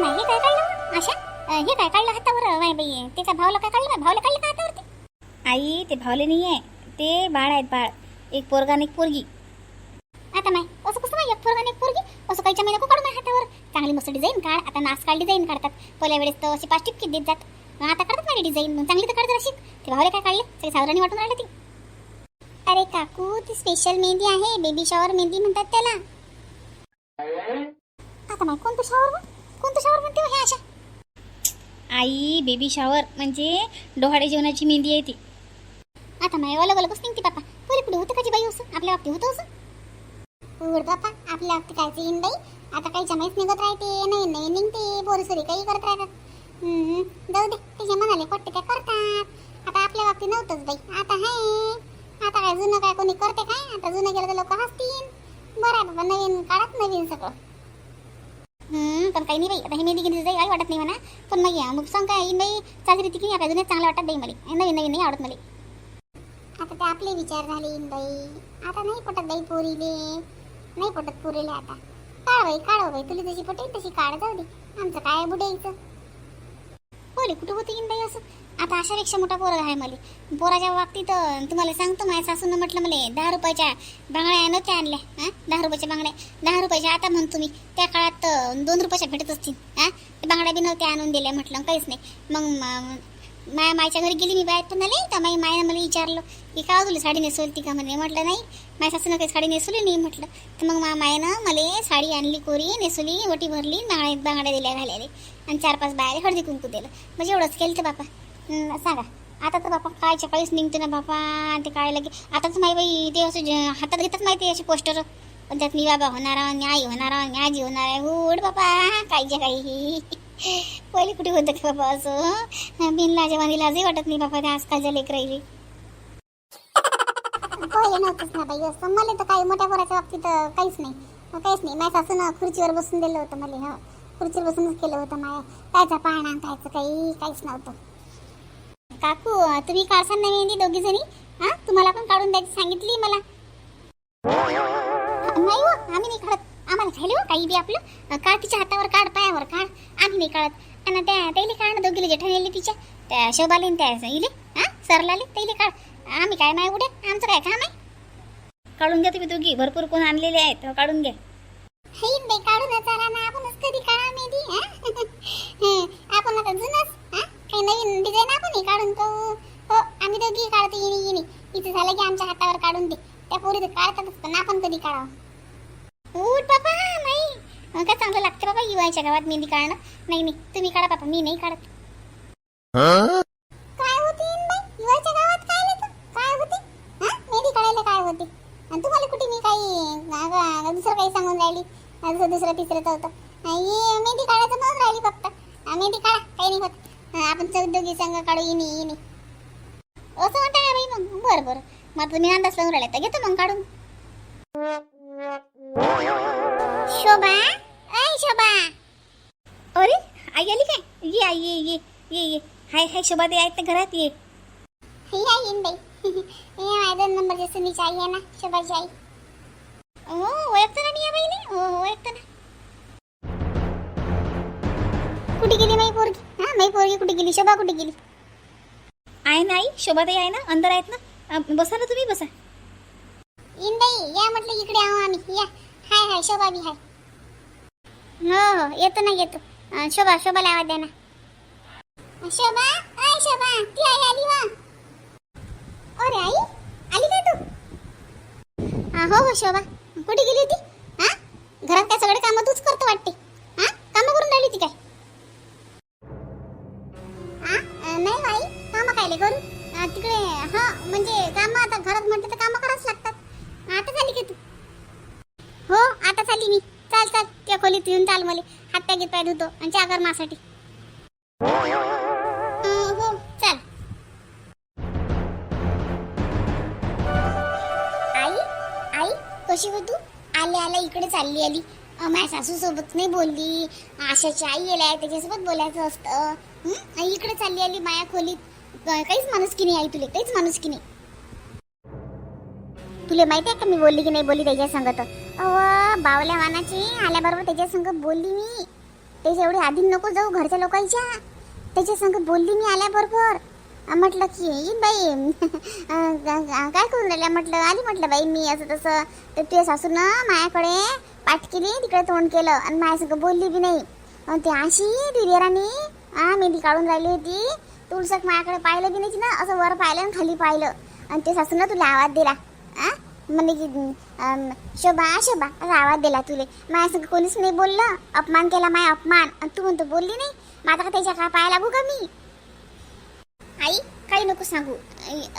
नाही हे काय काढलं? आशा हे काय काढलं हातावर माय बाई? त्याच्या भावाला काय काढलं? भावाला काढलं का हातावरती? आई ते भावले नाही आहे ते बाळ आहेत बाळ. एक पोरगा आणि एक पोरगी. आता नाही असं कसं नाही एक पोरगा आणि एक पोरगी? असं काहीच्या महिन्या काढू नाही हातावर? चांगली मस्त डिझाईन काढ. आता नाच काढ डिझाईन काढतात. पहिल्या वेळेस तर अशी पाच टिपकीत देत जात. आता काढतात माझी डिझाईन मग चांगली तर काढ जरा शिक ते भावले काय काढले? सगळे सावराणी वाटून राहिले ती. अरे काकू ती स्पेशल मेहंदी आहे. बेबी शॉवर मेहंदी म्हणतात त्याला. आता नाही कोणतं शॉवर म्हणते हे अशा. आई बेबी शॉवर म्हणजे डोहाळे जेवणाची मेहंदी आहे ती. आता नाही अलग अलगच निघते बापा पहिले पुढे होतं काची बाई असं? आपल्या बाबतीत होतं असं? उघड बापा आपल्या बाबतीत काय येईन बाई. आता काही जमाईच निघत राहते नाही नाही निघते पोरसरी काही करत राहतात. जाऊ दे. तिच्या मनाले पट्टे काय करतात. आता आपल्या बाबतीत नव्हतंच बाई. आता हाय. आता काय जुनं काय कोणी करते काय? आता जुनं गेलं तर लोक हसतील. बरं आहे बाबा नवीन काळात नवीन सगळं. पण काही नाही बाई. आता हे मेहंदी घेण्याचं जाई काही वाटत नाही म्हणा पण मग या मग सांग काय येईन बाई साजरी तिकडे नाही आपल्या जुन्या चांगलं वाटत बाई मला. नवीन नवीन नाही आवडत मला. आता ते आपले विचार झाले बाई. आता नाही पटत बाई पोरीले. नाही पटत पोरीले आता. काढ बाई काढ हो बाई. तुला जशी पटेल तशी काढ जाऊ दे. आमचं काय बुडायचं बोले कुठं होते की बाई असं? आता अशापेक्षा मोठा पोरग आहे मला. पोराच्या बाबतीत तुम्हाला सांगतो माझ्या सासून म्हटलं मला दहा रुपयाच्या बांगड्या नव्हत्या आणल्या हां दहा रुपयाच्या बांगड्या. दहा रुपयाच्या आता म्हणतो मी त्या काळात दोन रुपयाच्या भेटत असतील हां बांगड्या बी नव्हत्या आणून दिल्या म्हटलं काहीच नाही. मग माया मायच्या घरी गेली मी बाहेर पण आले तर माई मायानं मला विचारलं की का हो तुला साडी नेसवली का म्हणे? म्हटलं नाही माझ्या सासूनं काही साडी नेसवली नाही म्हटलं. तर मग मा मला साडी आणली कोरी नेसवली ओटी भरली बांगड्या बांगड्या दिल्या घालायला. आणि चार पाच बाहेर हळदी कुंकू दिलं. म्हणजे एवढंच केलं तर बापा. सांगा. आता तर बापा काय काळीच निघते ना बापा. ते काय लगे आता तर बाई ते असं जे- हातात घेतात माहिती असे पोस्टर? पण त्यात मी बाबा होणार आणि आई होणार आणि आजी होणार आहे. उड बापा काहीच्या काही पहिले कुठे होतं का बाबा असं? बिन लाजा वाणी वाटत नाही बाबा त्या आजकालच्या लेकर पहिले नव्हतंच ना बाई असं. मला तर काही मोठ्या पोराच्या बाबतीत काहीच नाही. काहीच नाही. माझ्या सासून खुर्चीवर बसून दिलं होतं मला हा. खुर्चीवर बसूनच केलं होतं माझ्या कायचा पाहणा कायचं काही काहीच नव्हतं. काकू तुम्ही काढसान नाही मेहंदी दोघी जणी? हा? तुम्हाला पण काढून द्यायची सांगितली मला. नाही हो आम्ही नाही काढत. आम्हाला झाले हो काही बी आपलं. काढ तिच्या हातावर काढ पायावर काढ. आम्ही नाही काढत. आणि त्या त्याला काढ दोघीला जेठानेली तिच्या. त्या शोभाले आणि त्या इले हा? सरलाले त्याला काढ. आम्ही काय नाही उड्या? आमचं काय काम आहे? काढून घ्या तुम्ही दोघी. भरपूर कोण आणलेले आहेत काढून घ्या. हेच बाई काढूनच आपण आता जुनच हा? काही नवीन डिझाईन आपण काढून पाहू हो आम्ही दोघी काढतो येणी येणी इथे झालं की आमच्या हातावर काढून दे. त्या पोरी तर काढतातच पण आपण कधी काढावं? उठ बाबा नाही. अं, काय चांगलं लागतं बाबा युवायच्या गावात मेहंदी काढणं? नाही नाही. तुम्ही काढा बाबा मी नाही काढत. काय होते युवायच्या गावात काय आलं काय होते? हा? मेहंदी काढायला काय होते? आणि तुम्हाला कुठे मी काही अगं, दुसरं काही सांगून राहिली? दुसरं दुसरं तिसरं चौथं. हे मेहंदी काढायचं म्हणून राहिली फक्त. मेहंदी काढा काही नाही होत. हा, आपण चौदोगी संघ काढू येणे येणे असं म्हणता का बाई मग. बरं बरं. मग आता मी अंदाज लावून राहिला तर घेतो मग काढून. शोभा? ऐ शोभा. अरे आई आली काय? ये आई ये ये ये ये. हाय हाय शोभा दे आहेत ना घरात ये. ही येईन बाई. हे माझ्या दोन नंबरची सुनीची आई आहे ना शोभाची आई. हो ओळखतो ना मी या बाईने हो हो ओळखतो ना. कुठे गेली माई पोरगी? हा माई पोरगी कुठे गेली? शोभा कुठे गेली? आहे ना आई शोभाताई आहे ना? अंदर आहेत ना? अं, बसा ना तुम्ही बसा. येईन बाई या म्हटलं इकडे आहो आम्ही. या. हाय हाय शोभा बी हाय. हो हो येतो ना येतो. अं, शोभा शोभाला आवाज द्या ना. शोभा अय शोभा ती आई आली वा. अरे आई आली का तू? हा, हो हो शोभा. कुठे गेली होती? हा? घरात काय सगळे कामं तूच करतो वाटते. हा? कामं करून राहिली ती काय? कामं कायले करू तिकडे हा म्हणजे काम आता घरात म्हटलं तर काम करावंच लागतात. आता झाली का तू? हो आता झाली मी. चाल चाल त्या खोलीत येऊन चाल मला. हात पाय घेत पाय धुतो आणि चहा कर मासाठी. हो चाल. आई आई कशी हो तू? आले आल्या इकडे चालली आली. माझ्या सासू सोबत नाही बोलली. आशाची आई येलाय त्याच्यासोबत बोलायचं असतं. इकडे चालली आली माया खोलीत. काहीच माणूस की नाही आई तुले काहीच माणूस की नाही. तुला माहिती आहे का मी बोलली की नाही बोलली त्याच्या संगत अव बावल्या वानाची आल्याबरोबर त्याच्या संग बोलली मी. त्याच्या एवढी आधी नको जाऊ घरच्या लोकांच्या. त्याच्या संग बोलली मी आल्याबरोबर. म्हटलं की येईन बाई. काय करून राहिल्या? म्हटलं आली म्हटलं बाई मी असं तसं. तर तुझ्या सासूनं माझ्याकडे पाठ केली तिकडे तोंड केलं आणि माझ्यासंग बोलली बी नाही. ते अशी ती राणी हा मेहंदी काढून राहिली होती. तुळसक माझ्याकडे पाहिलं की नाही ना असं वर पाहिलं आणि खाली पाहिलं. आणि ते सासून तुला आवाज दिला. आ? म्हणे की शोभा शोभा असा आवाज दिला तुले. माझ्या संग कोणीच नाही बोललं. अपमान केला माझा अपमान. आणि तू म्हणतो बोलली नाही? मग आता का त्याच्या काय पाया लागू का मी? आई काही नको सांगू.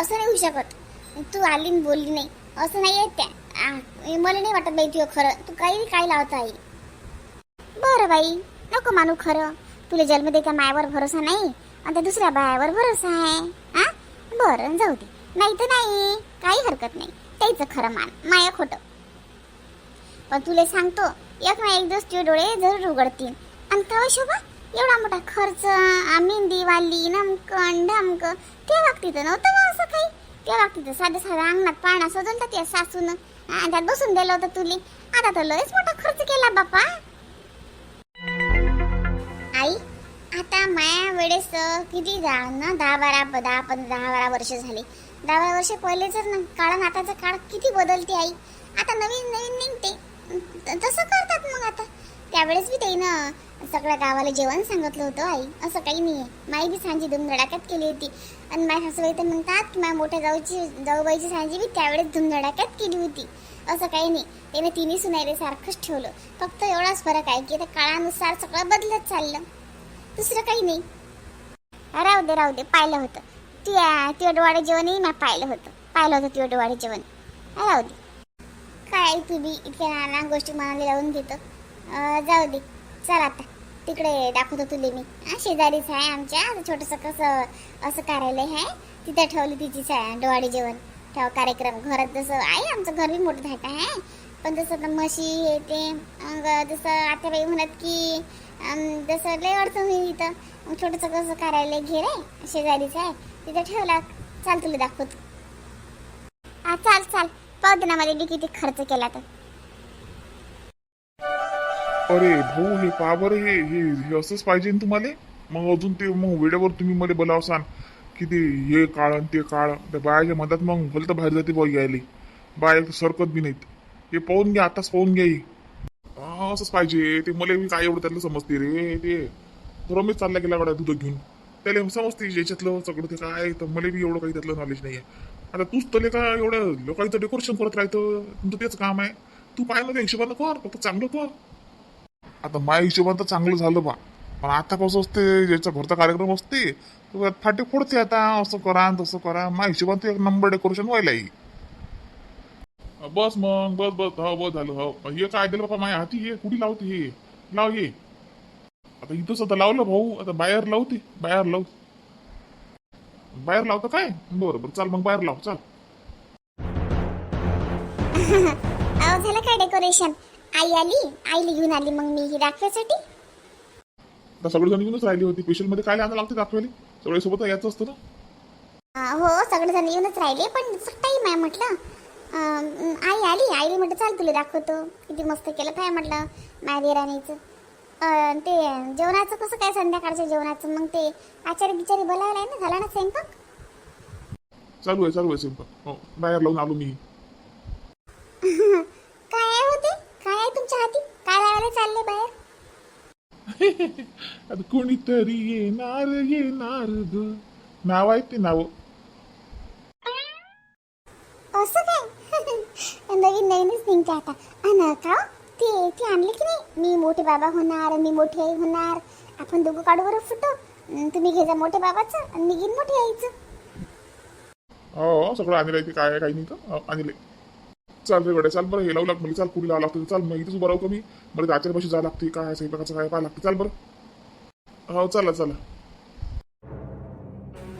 असं नाही होऊ शकत. तू आली आणि बोलली नाही. असं नाही येत त्या. आ, मला नाही वाटत बाई तुझं खरं. तू काही काय लावत आई. बरं बाई नको मानू खरं. तुला जन्म देत्या मायावर भरोसा नाही. आता दुसऱ्या बायावर भरोसा आहे. हा बरं जाऊ दे. नाही तर नाही. काही हरकत नाही. त्याचं खरं मान. माया खोटं. पण तुला सांगतो एक ना एक दिवस तुझे डोळे जरूर उघडतील. आणि का हो शोभा? एवढा मोठा खर्च मेहंदी वाली नमकन ढमक त्या बाबतीत नव्हतं मग असं काही. त्या बाबतीत साधं साधं अंगणात पाळणा सजवलं त्या सासून. त्यात बसून दिलं होतं तुले. आता तर लयच मोठा खर्च केला बापा. आता माया वेळेस किती जा ना दहा बारा दहा पंधरा दहा बारा वर्ष झाली. दहा बारा वर्ष पहिले जर ना काळ आणि आताचा काळ किती बदलते आई. आता नवीन नवीन निघते. तसं करतात मग आता. त्यावेळेस बी त्याईनं सगळ्या गावाला जेवण सांगितलं होतं आई. असं काही नाही आहे माई बी सांजी धूम धडाक्यात केली होती. आणि माझ्या सासूबाई तर म्हणतात की माझ्या मोठ्या जाऊची जाऊबाईची सांजी बी त्यावेळेस धुमधडाक्यात केली होती. असं काही नाही. त्याने तिन्ही सुनायले सारखंच ठेवलं. फक्त एवढाच फरक आहे की आता काळानुसार सगळं बदलत चाललं. दुसरं काही नाही. राहू दे राहू दे. पाहिलं होतं. तुझ्या तिवडवाडं जेवणही मी पाहिलं होतं. पाहिलं होतं तुझ्या जेवण. राहू दे. काय तू बी इतक्या नाना गोष्टी मनाला लावून घेतो? जाऊ दे. चल आता. तिकडे दाखवतो तुले मी. शेजारीच आहे आमच्या. छोटंसं कसं असं कार्यालय आहे. तिथं ठेवली तिची आहे डोवाडे जेवण. ठेव कार्यक्रम. घरात जसं आहे आमचं घर बी मोठं धाट आहे. पण तसं आता म्हशी हे ते अं, जसं आत्याबाई म्हणत की जसं लय अडचण होईल इथं. मग छोटंसं कसं कार्यालय घेर आहे? शेजारीचं आहे. तिथं ठेवला. चाल तुला दाखवतो. हा चाल चाल. पाहू ना मला किती खर्च केला तर. अरे भाऊ हे पावर बरं हे हे हे असंच पाहिजे ना तुम्हाला? मग अजून ते मग वेळेवर तुम्ही मला बोलावसान. की ते हे काळ आणि ते काळ त्या बायाच्या मधात मग भलतं बाहेर जाते बघ यायला. बाया तर सरकत बी नाहीत. हे पाहून घ्या आताच पाहून घ्या हा, असंच पाहिजे. ते मला बी काय एवढं त्यातलं समजते रे ते. रमेश चालला गेला गड्या दूध घेऊन. त्याला समजते ज्याच्यातलं सगळं ते काय तर मला बी एवढं काही त्यातलं नॉलेज नाही आहे आता तूच तले का एवढं लोकांचं डेकोरेशन करत राहतं. तुमचं तेच काम आहे. तू पाहिलं त्या हिशोबानं कर फक्त चांगलं कर. आता माझ्या हिशोबानं तर चांगलं झालं बा. पण आता कसं असते ज्याचा घरचा कार्यक्रम असते फाटे फोडते आता असं करा तसं करा. माझ्या हिशोबानं एक नंबर डेकोरेशन व्हायला येईल बस मग बस बस. हो बस झालं हो. हे काय दिलं बाबा माझ्या हाती हे? कुठे लावते हे? लाव हे. आता इथंच आता लावलं भाऊ. आता बाहेर लावते. बाहेर लाव बाहेर लावतं काय? बरं बरं. चाल मग बाहेर लाव. चाल. झालं काय डेकोरेशन आई आली? आईला घेऊन आली मग मी ही दाखवायसाठी? आता सगळेजण येऊनच राहिली होती. स्पेशलमध्ये काय आणायला लागते दाखवायला? सगळे सोबत यायचं असतं ना? हो सगळेजण येऊनच राहिले पण टाईम आहे म्हटलं. आई आली. आईला म्हटलं चाल तुला दाखवतो. किती मस्त केलं काय म्हटलं माझ्या राणीचं ते जेवणाचं कसं काय संध्याकाळच्या जेवणाचं? मग ते आचारी बिचारी बोलायला आहे ना झाला ना स्वयंपाक? चालू आहे चालू आहे सिंपल हो बाहेर लावून आलो मी. काय आहे होते काय आहे तुमच्या हाती? काय लावायला चालले बाहेर? आता कोणीतरी येणार येणार ग. नाव आहे ते नाव असं नवीनच निघते आता. अन का? ते ते आणले की नाही? मी मोठे बाबा होणार मी मोठी आई होणार. आपण दोघं काढू बरं फोटो तुम्ही घे जा मोठे बाबाचं आणि मी घेईन मोठी आईचं. हो सगळं आणलंय ते काय काही नाही तर हो, आणलंय चाल रे गड्या चाल बरं हे लावू लाग मला चाल पुढे लावं लागतं चाल. मग इथेच उभं राहू का मी मला आचार्य पाशी जावं लागते काय स्वयंपाकाचं काय पाहा लागते. चाल बरं. हो चला चला.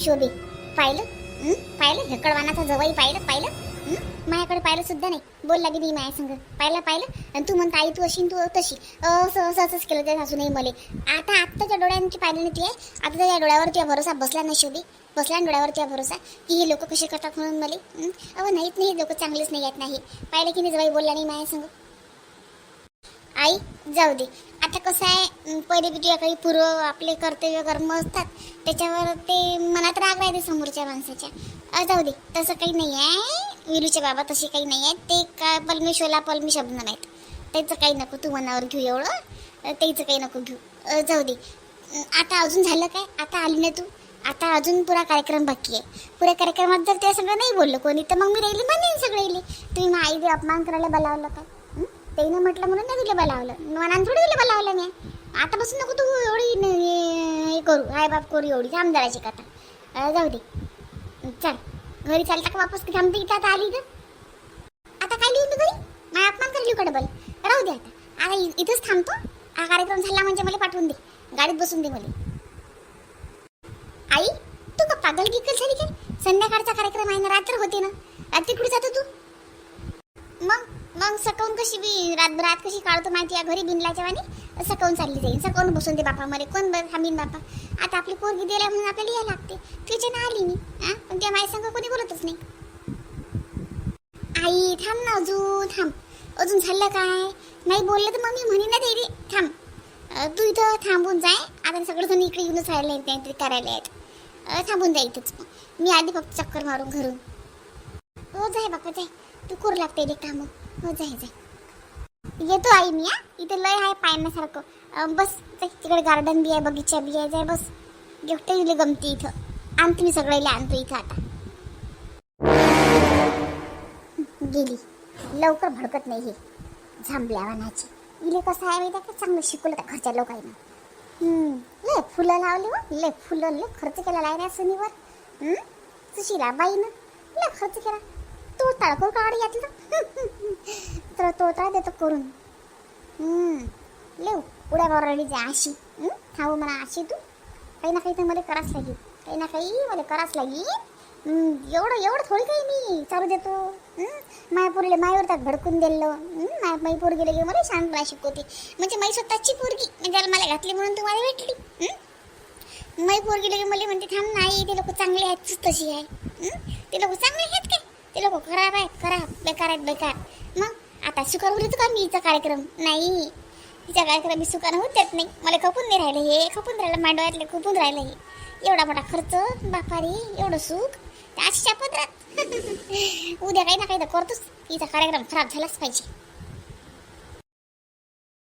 शोभे पाहिलं? हं? पाहिलं? हेकडवानाचा जवळ पाहिलं? पाहिलं? माझ्याकडे पाहिलं सुद्धा नाही. बोल लागे मी माझ्या संग. पाहिलं पाहिलं. आणि तू म्हणता आई तू अशी तू तशी. असं असं असंच केलं त्या सासू नाही मले. आता आत्ताच्या डोळ्यांची पाहिलं नाही ती आहे आता त्या डोळ्यावर तुझ्या भरोसा बसला नाही शेवटी. बसला ना डोळ्यावर तुझ्या भरोसा की हे लोक कसे करतात म्हणून मले. अहो नाहीत नाही लोक चांगलेच नाही आहेत नाही. पाहिलं की नाही जवाई बोलला नाही माझ्या संग? आई जाऊ दे. आता कसं आहे पहिले बी काही पूर्व आपले कर्तव्य कर्म असतात. त्याच्यावर ते मनात राग राहते समोरच्या माणसाच्या. जाऊ दे. तसं काही नाही आहे. विरूच्या बाबा तसे काही नाही आहे. ते का पलमेश्वरला पलमी शब्द नाहीत. त्याचं काही नको तू मनावर घेऊ एवढं. त्याचं काही नको घेऊ. जाऊ दे. आता अजून झालं काय? आता आली ना तू? आता अजून पुरा कार्यक्रम बाकी आहे. पुऱ्या कार्यक्रमात जर ते सगळं नाही बोललं कोणी तर मग मी राहिली म्हणेन सगळे इले. तुम्ही मग आई अपमान करायला बोलावलं काय? त्याईनं म्हटलं म्हणून नाही तुला बोलावलं. मनानं थोडी तुला बोलावलं मी. आता बसून नको तू एवढी हे करू. हाय बाप करू एवढी. थांब जराशी कथा जाऊ दे. चल. घरी चालता का वापस की थांबते इथं आता आली तर आता काय लिहून घरी? माझा अपमान करली लिहू का डबल राहू दे आता. आता इथंच थांबतो. हा कार्यक्रम झाला म्हणजे मला पाठवून दे. गाडीत बसून दे मला. आई तू का पागल गिकल झाली काय? संध्याकाळचा कार्यक्रम आहे ना रात्र होते ना. रात्री कुठे जातो तू? मग? मग सकाळून कशी बी रात रात कशी काढतो माहिती आहे? घरी बिनलाच्या वाणी सकाळून चालली जाईल सकाळून बसून दे बापा मध्ये कोण बरं थांबीन बापा. आता आपली पोरगी दिल्या म्हणून आपल्याला यायला लागते. तुझ्या आली मी हा? पण त्या माझ्या संग कोणी बोलतच नाही. आई थांब ना अजून थांब. अजून झालं काय? नाही बोललं तर मग मी म्हणे ना ते थांब. तू इथं थांबून जाय. आता सगळेजण इकडे येऊनच राहिले काहीतरी करायला आहेत. थांबून जाय इथंच. मग मी आधी फक्त चक्कर मारून घरून. हो जाय बापा जाय. तू करू लागते रे काम हो जाय जाय. येतो आई मी हा. इथे लय आहे पाहण्यासारखं बस तिकडे गार्डन बी आहे बगीचा बी आहे जाय बस. गिफ्ट दिले गमती इथं. आणतो मी सगळे आणतो इथं आता. गेली. लवकर भडकत नाही हे. झांबल्या वानाची. इले कसं आहे माहिती का? चांगलं शिकवलं त्या घरच्या लोकांना. हम्म, लय फुलं लावली व लय फुलं लय खर्च केला. लाय रे सुनीवर सुशिला बाईनं. लय खर्च केला. तो तळकोर काढ घातलं. तर तो देतो करून. हम्म, लय उड्या मारली जा अशी. थांबू म्हणा अशी तू. काही ना काही तर मला करावंच लागेल. काही ना काही मला करावंच लागेल. एवढं एवढं थोडी काही मी चालू देतो. हम्म, मायावर त्यात भडकून दिलं. हम्म, माय माई गेले की मला शांतपणा शिकवते. म्हणजे माई स्वतःची पोरगी. म्हणजे त्याला मला घातली म्हणून तू मला भेटली. मैपूर गेले की मला म्हणते थांब नाही ते लोक चांगले आहेत तशी आहे. ते लोक चांगले आहेत काय? ते लोक खराब आहेत खराब बेकार आहेत बेकार. मग आता सुकार बोलतो का मी हिचा कार्यक्रम? नाही. हिचा कार्यक्रम मी सुकार होत देत नाही. मला खपून नाही राहिलं हे. खपून राहिलं मांडवातले खपून राहिलं हे. एवढा मोठा खर्च बापारी एवढं सुख. त्या आजच्या पत्रात उद्या काही ना काही तर करतोच. हिचा कार्यक्रम खराब झालाच पाहिजे.